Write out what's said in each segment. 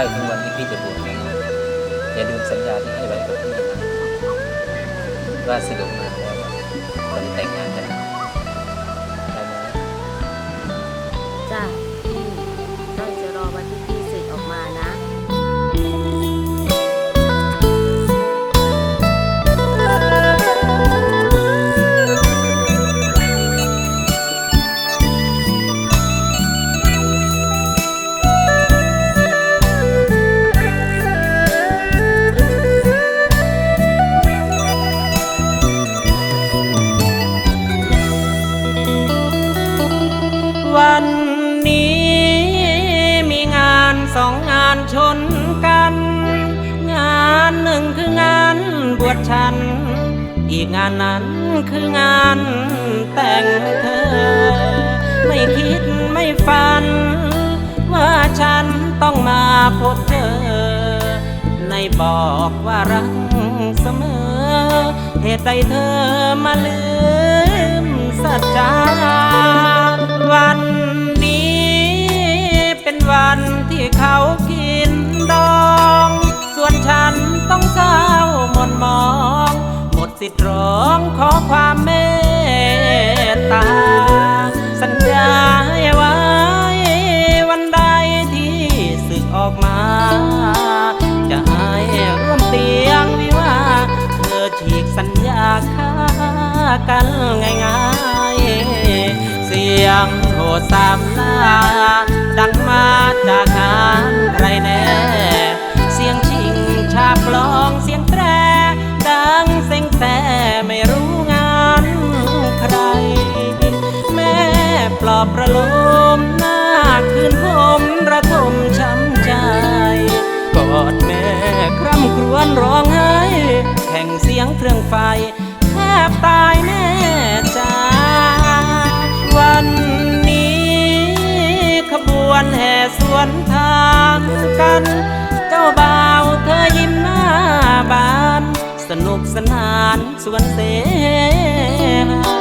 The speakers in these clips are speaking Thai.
ใกล้ถึงวันที่พี่จะบวชแล้วนะอย่าลืมสัญญาที่ให้ไว้กับพี่นะว่าสะดวกมาานชนกัน งานหนึ่งคืองานบวชฉัน อีกงานนั้นคืองานแต่งเธอ ไม่คิดไม่ฝัน ว่าฉันต้องมาพบเธอ ในบอกว่ารักเสมอ เหตุใดเธอมาลืมสัจจาวัน สิทธิ์ร้องขอความเมตตา สัญญาให้ไว้วันใดที่สึกออกมา จะให้ร่วมเตียงวิวาเธอฉีกสัญญาค่ากันง่ายๆ เสียงโทรสามลาดังมาจาก ปลอบประโลมหน้าคืนผมระทมช้ำใจ กอดแม่คร่ำครวญร้องไห้แข่งเสียงเครื่องไฟ แทบตายแน่จ้าวันนี้ขบวนแห่สวนทางกัน เจ้าบ่าวเธอยิ้มหน้าบาน สนุกสนานสวนเสหา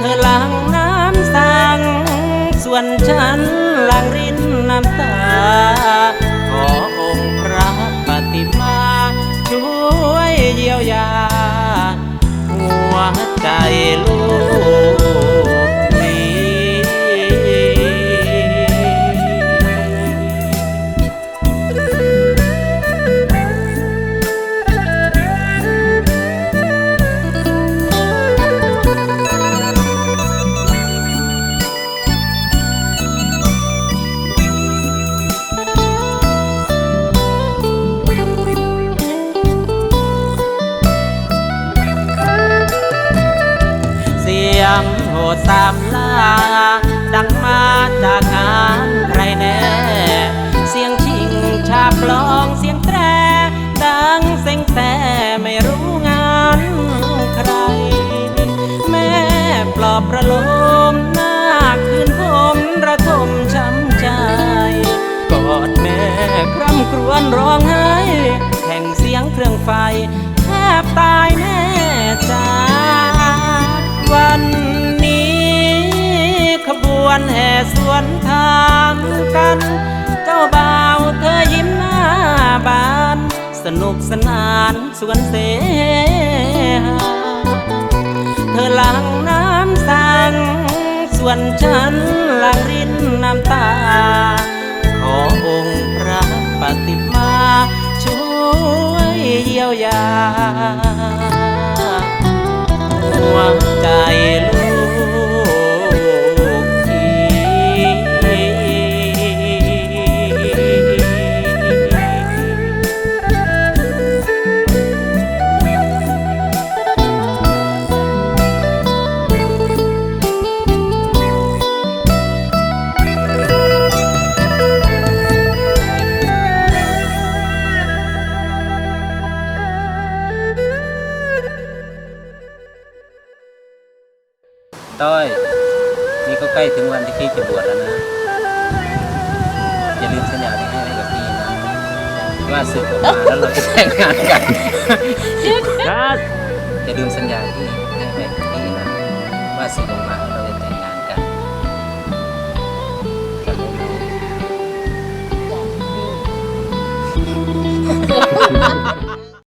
เธอหลัง วนฉันหลังรินน้ำตา ขอองค์พระปฏิมา ช่วยเยียวยา หัวใจลู ดสามลา ดังมาจากงานใครแน่ เสียงชิงชาปลองเสียงแตร ดังเซ็งแต่ไม่รู้งานใคร แม่ปลอบประโลมหน้าคืนผมระทมช้ำใจ กอดแม่คร่ำครวญร้องไห้แข่งเสียงเครื่องไฟแทบตายแน่ใจ วนแห่สวนทางกัน เจ้าบ่าวเธอยิ้มหน้าบาน สนุกสนานสวนเสหาเธอหลังน้ำสังส่วนฉันหลังรินน้ำตา ขอองค์พระปฏิมาช่วยเยียวยาหัวใจลูก ต้อย นี่ก็ใกล้ถึงวันที่พี่จะบวชแล้วนะ อย่าลืมสัญญาที่ให้ไว้กับพี่นะ ว่าสึกออกมาแล้วเราจะแต่งงานกันอย่าลืมสัญญาที่ให้ไว้กับพี่นะ ว่าสึกออกมาแล้วเราจะแต่ง